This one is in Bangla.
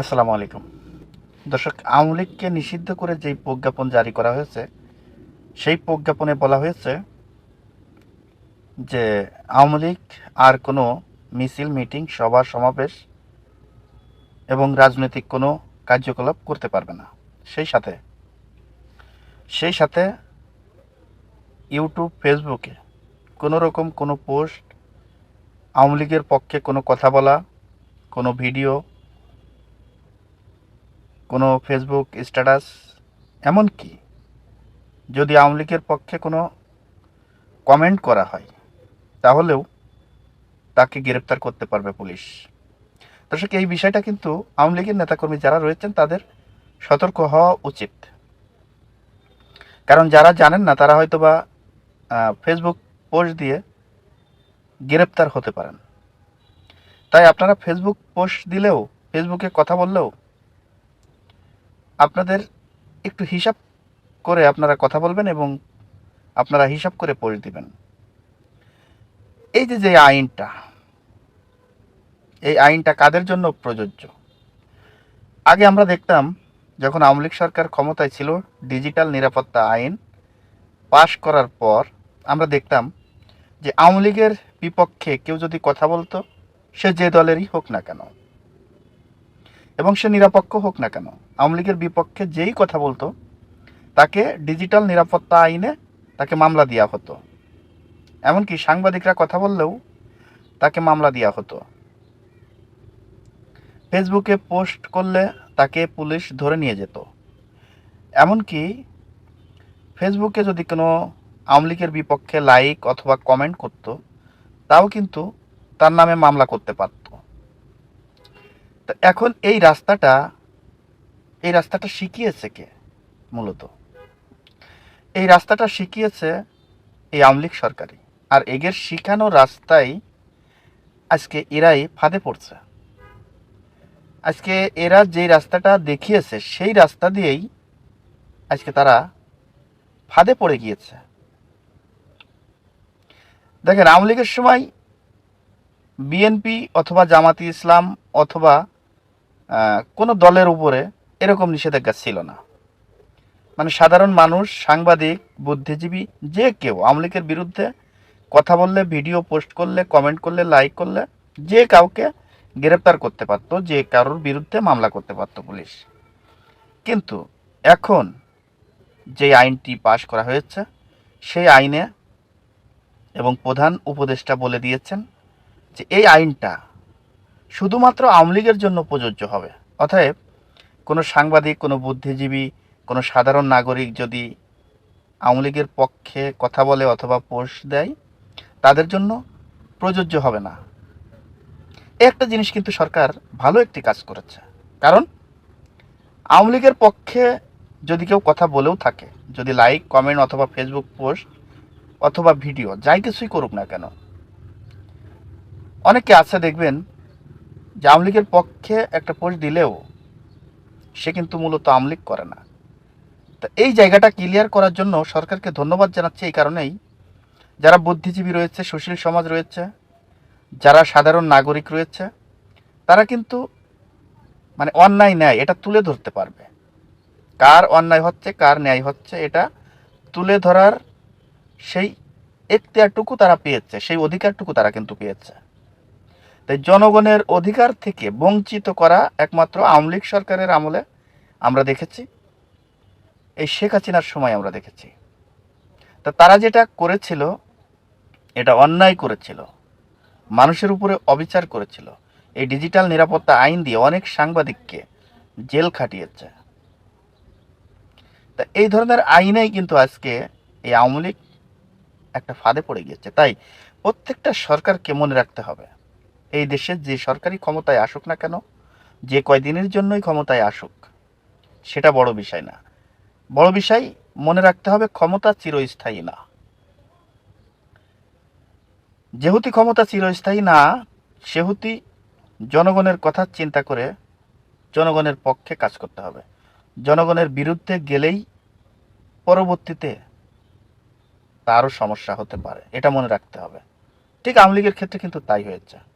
আসসালামু আলাইকুম। দর্শক, আওয়ামী লীগকে নিষিদ্ধ করে যেই প্রজ্ঞাপন জারি করা হয়েছে, সেই প্রজ্ঞাপনে বলা হয়েছে যে আওয়ামী লীগ আর কোনো মিছিল, মিটিং, সভা, সমাবেশ এবং রাজনৈতিক কোনো কার্যকলাপ করতে পারবে না। সেই সাথে সেই সাথে ইউটিউব, ফেসবুকে কোনো রকম কোনো পোস্ট আওয়ামী লীগের পক্ষে কোনো কথা বলা, কোনো ভিডিও কোনো ফেসবুক স্ট্যাটাস এমনকি যদি আওয়ামী লীগের পক্ষে কোনো কমেন্ট করা হয়, তাহলেও তাকে গ্রেপ্তার করতে পারবে পুলিশ। দর্শক, এই বিষয়টা কিন্তু আওয়ামী লীগের নেতাকর্মী যারা রয়েছেন, তাদের সতর্ক হওয়া উচিত। কারণ যারা জানেন না, তারা হয়তো বা ফেসবুক পোস্ট দিয়ে গ্রেপ্তার হতে পারেন। তাই আপনারা ফেসবুক পোস্ট দিলেও ফেসবুকে কথা বললেও আপনাদের একটু হিসাব করে আপনারা কথা বলবেন এবং আপনারা হিসাব করে পোস্ট দিবেন। এই যে যে আইনটা, এই আইনটা কাদের জন্য প্রযোজ্য? আগে আমরা দেখতাম যখন আওয়ামী লীগ সরকার ক্ষমতায় ছিল, ডিজিটাল নিরাপত্তা আইন পাশ করার পর আমরা দেখতাম যে আওয়ামী লীগের বিপক্ষে কেউ যদি কথা বলতো, সে যে দলেরই হোক না কেন। এবং সে নিরপেক্ষ হোক না কেন, আওয়ামী লীগের বিপক্ষে যেই কথা বলতো, তাকে ডিজিটাল নিরাপত্তা আইনে তাকে মামলা দেওয়া হতো। এমনকি সাংবাদিকরা কথা বললেও তাকে মামলা দেওয়া হতো। ফেসবুকে পোস্ট করলে তাকে পুলিশ ধরে নিয়ে যেত। এমনকি ফেসবুকে যদি কোনো আওয়ামী লীগের বিপক্ষে লাইক অথবা কমেন্ট করত, তাও কিন্তু তার নামে মামলা করতে পারত। এখন এই রাস্তাটা এই রাস্তাটা শিখিয়েছে কে মূলত? এই রাস্তাটা শিখিয়েছে এই আওয়ামী লীগ সরকারি আর এগের শিখানো রাস্তায় আজকে এরাই ফাঁদে পড়ছে। আজকে এরা যেই রাস্তাটা দেখিয়েছে, সেই রাস্তা দিয়েই আজকে তারা ফাঁদে পড়ে গিয়েছে। দেখেন, আওয়ামী লীগের সময় বিএনপি অথবা জামাতি ইসলাম অথবা কোনো দলের উপরে এরকম নিষেধাজ্ঞা ছিল না। মানে সাধারণ মানুষ, সাংবাদিক, বুদ্ধিজীবী, যে কেউ, আওয়ামী লীগের বিরুদ্ধে কথা বললে, ভিডিও পোস্ট করলে কমেন্ট করলে লাইক করলে, যে কাউকে গ্রেপ্তার করতে পারতো, যে কারোর বিরুদ্ধে মামলা করতে পারতো পুলিশ। কিন্তু এখন যে আইনটি পাশ করা হয়েছে, সেই আইনে এবং প্রধান উপদেষ্টা বলে দিয়েছেন যে এই আইনটা শুধুমাত্র আওয়ামী লীগের জন্য প্রযোজ্য হবে। অতএব, কোনো সাংবাদিক, কোনো বুদ্ধিজীবী, কোনো সাধারণ নাগরিক যদি আওয়ামী লীগের পক্ষে কথা বলে অথবা পোস্ট দেয়, তাদের জন্য প্রযোজ্য হবে না। একটা জিনিস কিন্তু সরকার ভালো একটি কাজ করেছে। কারণ, আওয়ামী লীগের পক্ষে যদি কেউ কথা বলেও থাকে, যদি লাইক, কমেন্ট অথবা ফেসবুক পোস্ট অথবা ভিডিও, যাই কিছুই করুক না কেন, অনেকে আছে দেখবেন যে আওয়ামী লীগের পক্ষে একটা পোস্ট দিলেও সে কিন্তু মূলত আওয়ামী লীগ করে না। তো এই জায়গাটা ক্লিয়ার করার জন্য সরকারকে ধন্যবাদ জানাচ্ছি এই কারণেই। যারা বুদ্ধিজীবী রয়েছে, সুশীল সমাজ রয়েছে, যারা সাধারণ নাগরিক রয়েছে, তারা কিন্তু মানে অন্যায় ন্যায় এটা তুলে ধরতে পারবে। কার অন্যায় হচ্ছে, কার ন্যায় হচ্ছে, এটা তুলে ধরার সেই এখতিয়ারটুকু তারা পেয়েছে, সেই অধিকারটুকু তারা কিন্তু পেয়েছে। তাই জনগণের অধিকার থেকে বঞ্চিত করা একমাত্র আওয়ামী লীগ সরকারের আমলে আমরা দেখেছি। এই শেখ হাসিনার সময় আমরা দেখেছি। তা তারা যেটা করেছিল, এটা অন্যায় করেছিল, মানুষের উপরে অবিচার করেছিল, এই ডিজিটাল নিরাপত্তা আইন দিয়ে অনেক সাংবাদিককে জেল খাটিয়েছে। তা এই ধরনের আইনেই কিন্তু আজকে এই আওয়ামী লীগ একটা ফাঁদে পড়ে গিয়েছে। তাই প্রত্যেকটা সরকারকে মনে রাখতে হবে। এই দেশের যে সরকারি ক্ষমতায় আসুক না কেন, যে কয়দিনের জন্যই ক্ষমতায় আসুক, সেটা বড় বিষয় না। বড় বিষয়, মনে রাখতে হবে ক্ষমতা চিরস্থায়ী না। যেহেতু ক্ষমতা চিরস্থায়ী না, সেহেতু জনগণের কথা চিন্তা করে জনগণের পক্ষে কাজ করতে হবে। জনগণের বিরুদ্ধে গেলেই পরবর্তীতে তারও সমস্যা হতে পারে, এটা মনে রাখতে হবে। ঠিক আওয়ামী লীগের ক্ষেত্রে কিন্তু তাই হয়েছে।